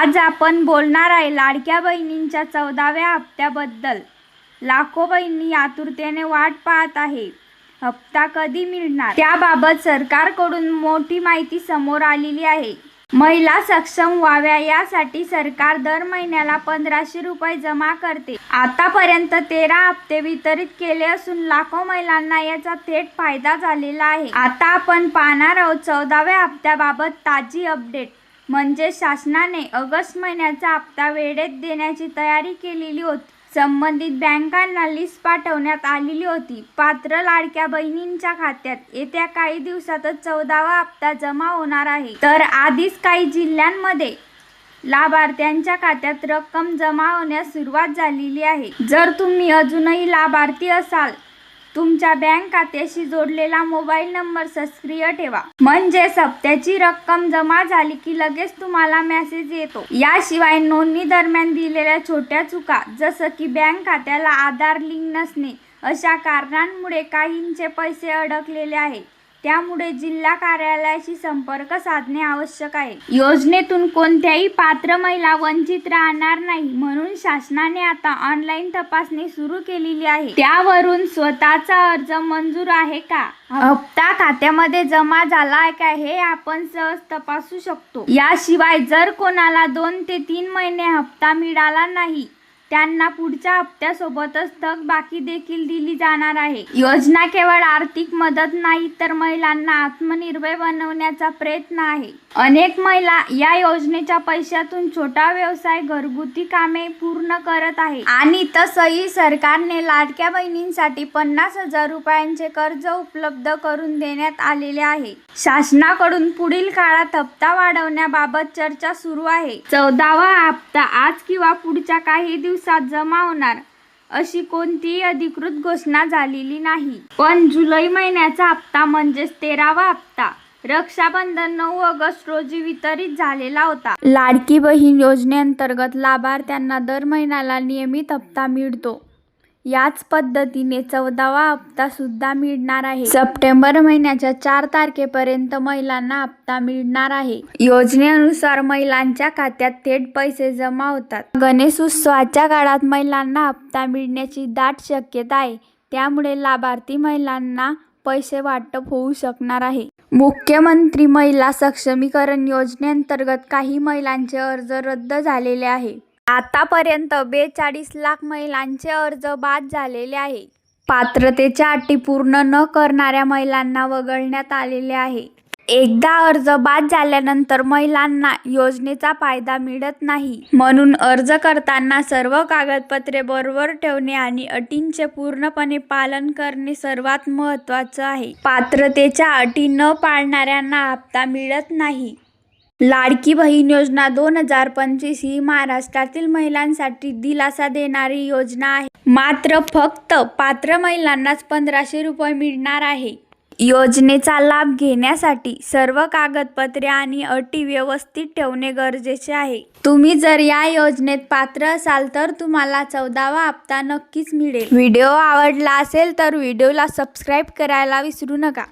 आज आपण बोलणार आहे लाडक्या बहिणींच्या चौदाव्या हप्त्याबद्दल. लाखो बहिणी आतुरतेने वाट पाहत आहे. हप्ता कधी मिळणार? त्याबाबत सरकारकडून मोठी माहिती समोर आलेली आहे. महिला सक्षम व्हाव्या यासाठी सरकार दर महिन्याला पंधराशे रुपये जमा करते. आतापर्यंत तेरा हप्ते वितरित केले असून लाखो महिलांना याचा थेट फायदा झालेला आहे. आता आपण पाहणार आहोत चौदाव्या हप्त्याबाबत ताजी अपडेट. म्हणजे शासनाने ऑगस्ट महिन्याचा हप्ता वेळेत देण्याची तयारी केलेली होती. संबंधित बँकांना लिस्ट पाठवण्यात आलेली होती. पात्र लाडक्या बहिणींच्या खात्यात येत्या काही दिवसातच चौदावा हप्ता जमा होणार आहे. तर आधीच काही जिल्ह्यांमध्ये लाभार्थ्यांच्या खात्यात रक्कम जमा होण्यास सुरुवात झालेली आहे. जर तुम्ही अजूनही लाभार्थी असाल तुमच्या बँक खात्याशी जोडलेला मोबाईल नंबर सक्रिय ठेवा. म्हणजे सप्त्याची रक्कम जमा झाली की लगेच तुम्हाला मेसेज येतो. याशिवाय नोंदणी दरम्यान दिलेल्या छोट्या चुका जसं की बँक खात्याला आधार लिंक नसणे अशा कारणांमुळे काहींचे पैसे अडकलेले आहे त्यामुळे जिल्हा कार्यालयाशी संपर्क साधणे आवश्यक आहे. योजनेतून कोणत्याही पात्र महिला वंचित राहणार नाही म्हणून शासनाने आता ऑनलाईन तपासणी सुरू केलेली आहे. त्यावरून स्वतःचा अर्ज मंजूर आहे का? हप्ता खात्यामध्ये जमा झाला आहे का हे आपण सहज तपासू शकतो. याशिवाय जर कोणाला दोन ते तीन महिने हप्ता मिळाला नाही त्यांना पुढच्या हप्त्यासोबतच थकबाकी देखील दिली जाणार आहे. योजना केवळ आर्थिक मदत नाही तर महिलांना आत्मनिर्भर बनवण्याचा प्रयत्न आहे. अनेक महिला या योजनेच्या पैशातून छोटा व्यवसाय घरगुती कामे पूर्ण करत आहे आणि तसंही सरकारने लाडक्या बहिणींसाठी पन्नास हजार रुपयांचे कर्ज उपलब्ध करून देण्यात आलेले आहे. शासनाकडून पुढील काळात हप्ता वाढवण्याबाबत चर्चा सुरू आहे. चौदावा हप्ता आज किंवा पुढच्या काही दिवस दिवसात जमा होणार अशी कोणतीही अधिकृत घोषणा झालेली नाही. पण जुलै महिन्याचा हप्ता म्हणजेच तेरावा हप्ता रक्षाबंधन नऊ ऑगस्ट रोजी वितरित झालेला होता. लाडकी बहीण योजनेअंतर्गत लाभार्थ्यांना दर महिन्याला नियमित हप्ता मिळतो. याच पद्धतीने चौदावा हप्ता सुद्धा मिळणार आहे. सप्टेंबर महिन्याच्या चार तारखेपर्यंत महिलांना हप्ता मिळणार आहे. योजनेनुसार महिलांच्या खात्यात थेट पैसे जमा होतात. गणेश उत्सवाच्या काळात महिलांना हप्ता मिळण्याची दाट शक्यता आहे. त्यामुळे लाभार्थी महिलांना पैसे वाटप होऊ शकणार आहे. मुख्यमंत्री महिला सक्षमीकरण योजनेअंतर्गत काही महिलांचे अर्ज रद्द झालेले आहे. आतापर्यंत बेचाळीस लाख महिलांचे अर्ज बाद झालेले आहे. पात्रतेच्या अटी पूर्ण न करणाऱ्या महिलांना वगळण्यात आलेले आहे. एकदा अर्ज बाद झाल्यानंतर महिलांना योजनेचा फायदा मिळत नाही. म्हणून अर्ज करताना सर्व कागदपत्रे बरोबर ठेवणे आणि अटींचे पूर्णपणे पालन करणे सर्वात महत्त्वाचं आहे. पात्रतेच्या अटी न पाळणाऱ्यांना हप्ता मिळत नाही. लाडकी बहीण योजना दोन हजार पंचवीस ही महाराष्ट्रातील महिलांसाठी दिलासा देणारी योजना आहे. मात्र फक्त पात्र महिलांनाच पंधराशे रुपये मिळणार आहे. योजनेचा लाभ घेण्यासाठी सर्व कागदपत्रे आणि अटी व्यवस्थित ठेवणे गरजेचे आहे. तुम्ही जर या योजनेत पात्र असाल तर तुम्हाला चौदावा हप्ता नक्कीच मिळेल. व्हिडिओ आवडला असेल तर व्हिडिओला सबस्क्राईब करायला विसरू नका.